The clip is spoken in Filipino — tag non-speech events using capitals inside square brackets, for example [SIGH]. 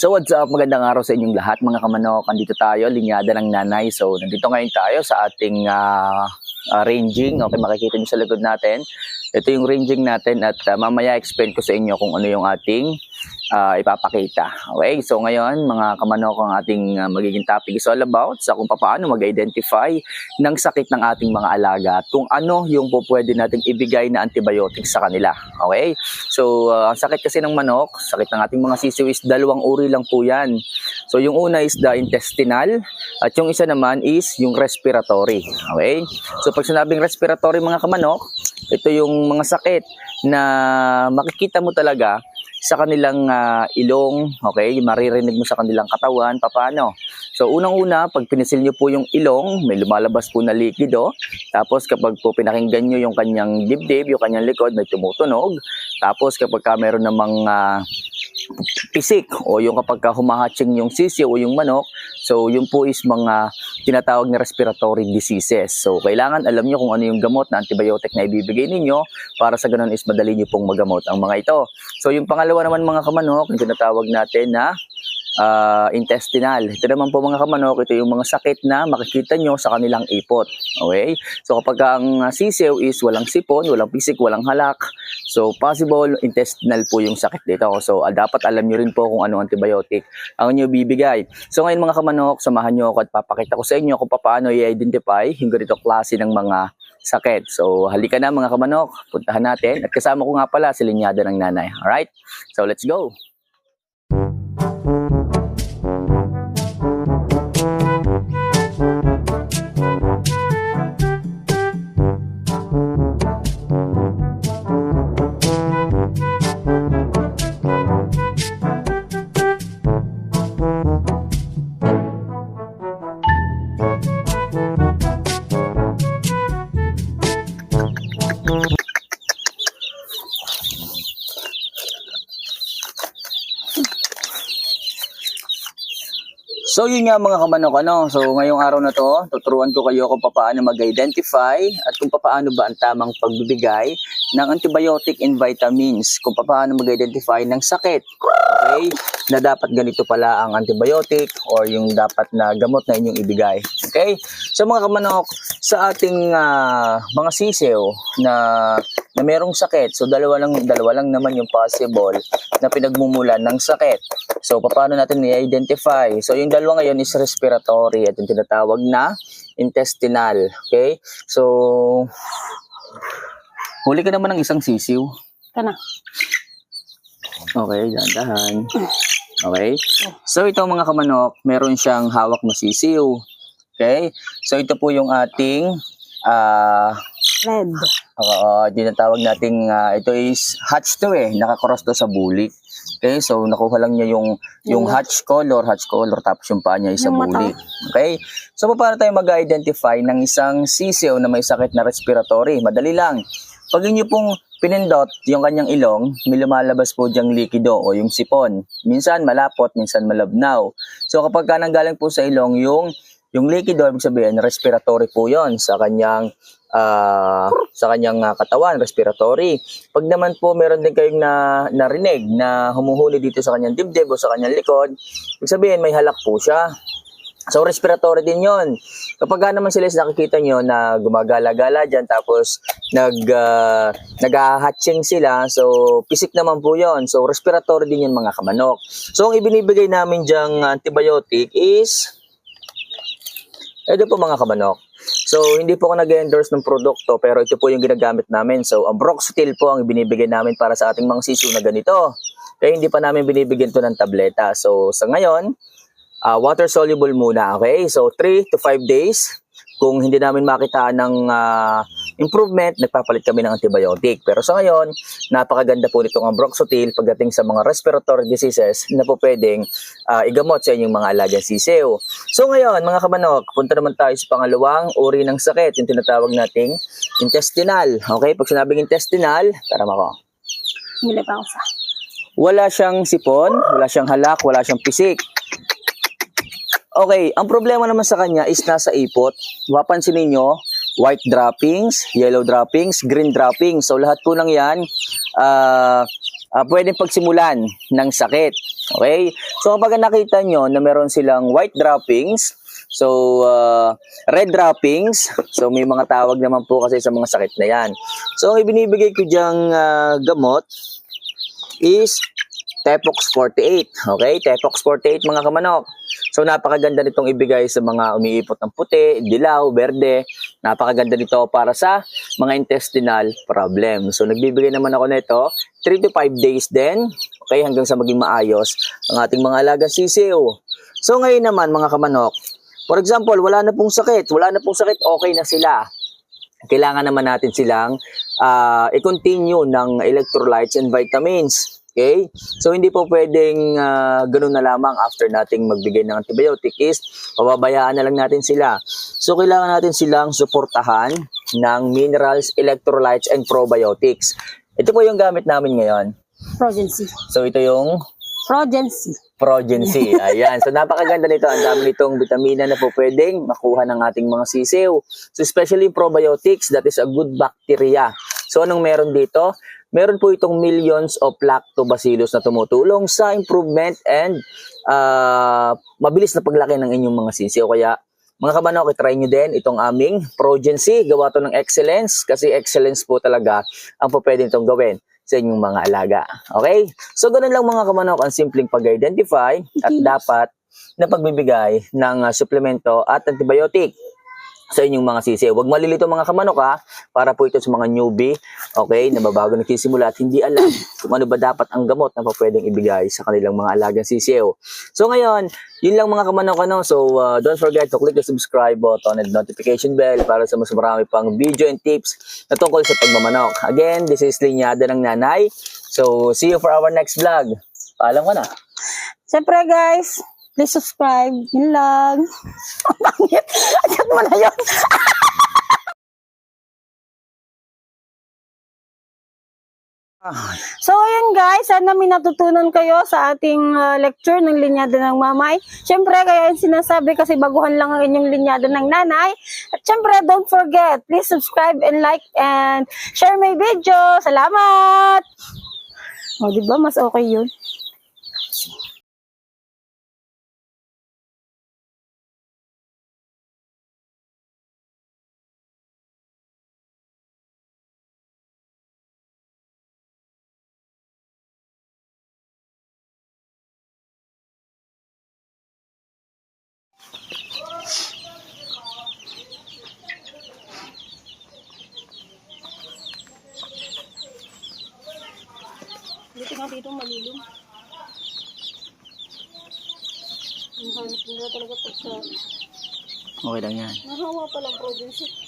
So what's up? Magandang araw sa inyong lahat mga kamanok. Andito tayo, linyada ng nanay. So nandito ngayon tayo sa ating ah, ah, ranging. Okay, makikita niyo sa likod natin. Ito yung ranging natin at ah, mamaya explain ko sa inyo kung ano yung ating ah, ipapakita. Okay, so ngayon mga kamanok ang ating ah, magiging topic is all about sa kung paano mag-identify ng sakit ng ating mga alaga at kung ano yung po pwede nating ibigay na antibiotics sa kanila. Okay? So, uh, ang sakit kasi ng manok, sakit ng ating mga sisiw is dalawang uri lang po yan. So, yung una is the intestinal at yung isa naman is yung respiratory. Okay? So, pag sinabing respiratory mga kamanok, ito yung mga sakit na makikita mo talaga sa kanilang ah, ilong, okay? Maririnig mo sa kanilang katawan, paano? So, unang-una, pag pinisil nyo po yung ilong, may lumalabas po na likido. Tapos, kapag po pinakinggan nyo yung kanyang dibdib, yung kanyang likod, may tumutunog. Tapos, kapag ka meron namang ah, pisik o yung kapag ka humahatching yung sisi o yung manok, so yun po is mga tinatawag na respiratory diseases. So, kailangan alam nyo kung ano yung gamot na antibiotic na ibibigay ninyo para sa ganun is madali nyo pong magamot ang mga ito. So, yung pangalawa naman mga kamanok, yung tinatawag natin na ah, intestinal. Ito naman po mga kamanok, ito yung mga sakit na makikita nyo sa kanilang ipot. Okay? So kapag ang sisiw is walang sipon, walang pisik, walang halak, so possible intestinal po yung sakit dito. So ah, dapat alam nyo rin po kung ano antibiotic ang inyo bibigay. So ngayon mga kamanok, samahan nyo ako at papakita ko sa inyo kung paano i-identify yung ganito klase ng mga sakit. So halika na mga kamanok, puntahan natin. At kasama ko nga pala si Linyada ng Nanay. Alright? So let's go! So yun nga mga kamanok ano. So ngayong araw na to, tuturuan ko kayo kung paano mag-identify at kung paano ba ang tamang pagbibigay ng antibiotic and vitamins. Kung paano mag-identify ng sakit. Okay? Na dapat ganito pala ang antibiotic or yung dapat na gamot na inyong ibigay. Okay? So mga kamanok, sa ating ah, mga sisiw na na merong sakit. So dalawa lang dalawa lang naman yung possible na pinagmumulan ng sakit. So paano natin i-identify? So yung dalawa ngayon is respiratory at yung tinatawag na intestinal. Okay? So huli ka naman ng isang sisiw. Kana. Okay, dahan Okay? So ito mga kamanok, meron siyang hawak na sisiw. Okay? So ito po yung ating ah Red. Oo, dinatawag nating ah, ito is hatch to eh, nakakross to sa bulik. Okay, so nakuha lang niya yung yung hatch color, hatch color tapos yung paa niya is sa Yung mata. bulik. Okay? So paano tayo mag-identify ng isang sisiw na may sakit na respiratory? Madali lang. Pag inyo pong pinindot yung kanyang ilong, may lumalabas po diyang likido o yung sipon. Minsan malapot, minsan malabnaw. So kapag ka nanggaling po sa ilong yung yung likido, ibig sabihin respiratory po 'yon sa kanyang ah, sa kanyang ah, katawan, respiratory. Pag naman po meron din kayong na, narinig na humuhuli dito sa kanyang dibdib o sa kanyang likod, ibig sabihin may halak po siya. So respiratory din yon. Kapag naman sila nakikita nyo na gumagala-gala dyan tapos nag, uh, nag-hatching sila, so pisik naman po yon. So respiratory din yun mga kamanok. So ang ibinibigay namin dyang antibiotic is ito po mga kamanok. So, hindi po ako nag-endorse ng produkto pero ito po yung ginagamit namin. So, ang Broxtil po ang binibigay namin para sa ating mga sisu na ganito. Kaya hindi pa namin binibigyan to ng tableta. So, sa ngayon, ah, water soluble muna, okay? So, 3 to 5 days. Kung hindi namin makita ng ah, improvement, nagpapalit kami ng antibiotic. Pero sa ngayon, napakaganda po nitong ang Broxotil pagdating sa mga respiratory diseases na po pwedeng ah, igamot sa inyong mga alagang sisiw. So ngayon, mga kamanok, punta naman tayo sa pangalawang uri ng sakit, yung tinatawag nating intestinal. Okay, pag sinabing intestinal, tara ko. Bili pa ako sa. Wala siyang sipon, wala siyang halak, wala siyang pisik. Okay, ang problema naman sa kanya is nasa ipot. Mapansin ninyo, white droppings, yellow droppings, green droppings. So lahat po ng yan, ah, ah, pwedeng pagsimulan ng sakit. Okay? So kapag nakita nyo na meron silang white droppings, so ah, red droppings, so may mga tawag naman po kasi sa mga sakit na yan. So ang ibinibigay ko diyang ah, gamot is Tepox 48. Okay? Tepox 48 mga kamanok. So napakaganda nitong ibigay sa mga umiipot ng puti, dilaw, berde. Napakaganda nito para sa mga intestinal problem. So nagbibigay naman ako nito 3 to 5 days din. Okay, hanggang sa maging maayos ang ating mga alagang sisiw. So ngayon naman mga kamanok, for example, wala na pong sakit, wala na pong sakit, okay na sila. Kailangan naman natin silang ah, i-continue ng electrolytes and vitamins. Okay? So hindi po pwedeng ah, ganun na lamang after nating magbigay ng antibiotic is pababayaan na lang natin sila. So kailangan natin silang suportahan ng minerals, electrolytes, and probiotics. Ito po yung gamit namin ngayon. Progency. So ito yung Progency. Progency. Ayan. So napakaganda nito. Ang dami nitong vitamina na po pwedeng makuha ng ating mga sisiw. So especially probiotics, that is a good bacteria. So anong meron dito? Meron po itong millions of lactobacillus na tumutulong sa improvement and ah, mabilis na paglaki ng inyong mga sisiw. Kaya mga kabanok, try nyo din itong aming Progency. Gawa to ng excellence kasi excellence po talaga ang po pwede itong gawin sa inyong mga alaga. Okay? So, ganun lang mga kamanok ang simpleng pag-identify at dapat na pagbibigay ng ah, suplemento at antibiotic sa inyong mga sisiw. Huwag malilito mga kamanok ha, para po ito sa mga newbie, okay, na babago nagsisimula at hindi alam kung ano ba dapat ang gamot na pwedeng ibigay sa kanilang mga alagang sisiw. So ngayon, yun lang mga kamanok ano. So uh, don't forget to click the subscribe button and notification bell para sa mas marami pang video and tips na tungkol sa pagmamanok. Again, this is Linyada ng Nanay. So see you for our next vlog. Paalam ko na. Siyempre guys, please subscribe. Yun lang. [LAUGHS] Ang pangit. Agad mo na yun. So, ayun guys, sana may natutunan kayo sa ating uh, lecture ng linyada ng mamay. Siyempre, kaya yung sinasabi kasi baguhan lang ang inyong linyada ng nanay. At siyempre, don't forget, please subscribe and like and share my video. Salamat! O, di ba? Mas okay yun. Dito nga dito malilim. Ang hanap nila talaga pag sa... Okay lang yan. Nahawa palang province.